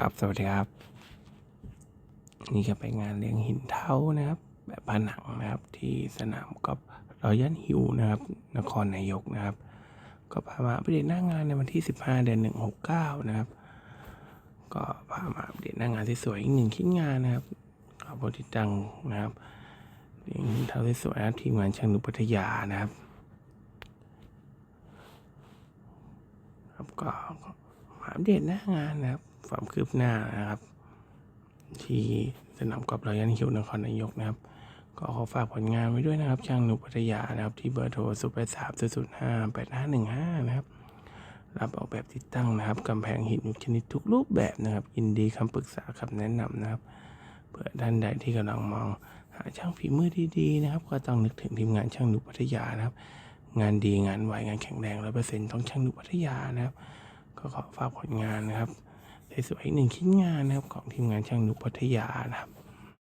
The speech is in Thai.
ครับ สวัสดีครับ นี่ก็ไปงานเลี้ยงหินเท่านะครับ แบบผนังนะครับ ที่สนามกอล์ฟรอยัลฮิวนะครับ นครนายกนะครับ ก็พามาอัปเดตหน้างานในวันที่ 15 เดือน169 นะครับ ก็พามาอัปเดตหน้างานที่สวยอีกหนึ่งชิ้นงานนะครับขอบติดตังนะครับเลี้ยงหินเท่าที่สวยนะครับทีมงานช่างนุพัทยานะครับครับก็มาอัปเดตหน้างานนะครับ ความคืบหน้านะครับ ที่สนามกอล์ฟรอยัลฮิวนครนายกนะครับ ก็ขอฝากผลงานไว้ด้วยนะครับช่างหนุพัทยานะครับ ที่เบอร์โทร0 8 3 0 0 5 8 5 1 5นะครับรับออกแบบติดตั้งนะครับกำแพงหินชนิดทุกรูปแบบนะครับยินดีคำปรึกษาคำแนะนำนะครับเผื่อท่านใดที่กำลังมองหาช่างฝีมือดีๆนะครับ ก็ต้องนึกถึงทีมงานช่างนุพัทยานะครับ งานดีงานไวงานแข็งแรงร้อยเปอร์เซ็นต์ต้องช่างนุพัทยานะครับ ก็ขอฝากผลงานนะครับ สวยๆอีกหนึ่งชิ้นงานนะครับของทีมงานช่างนุพัทยานะครับ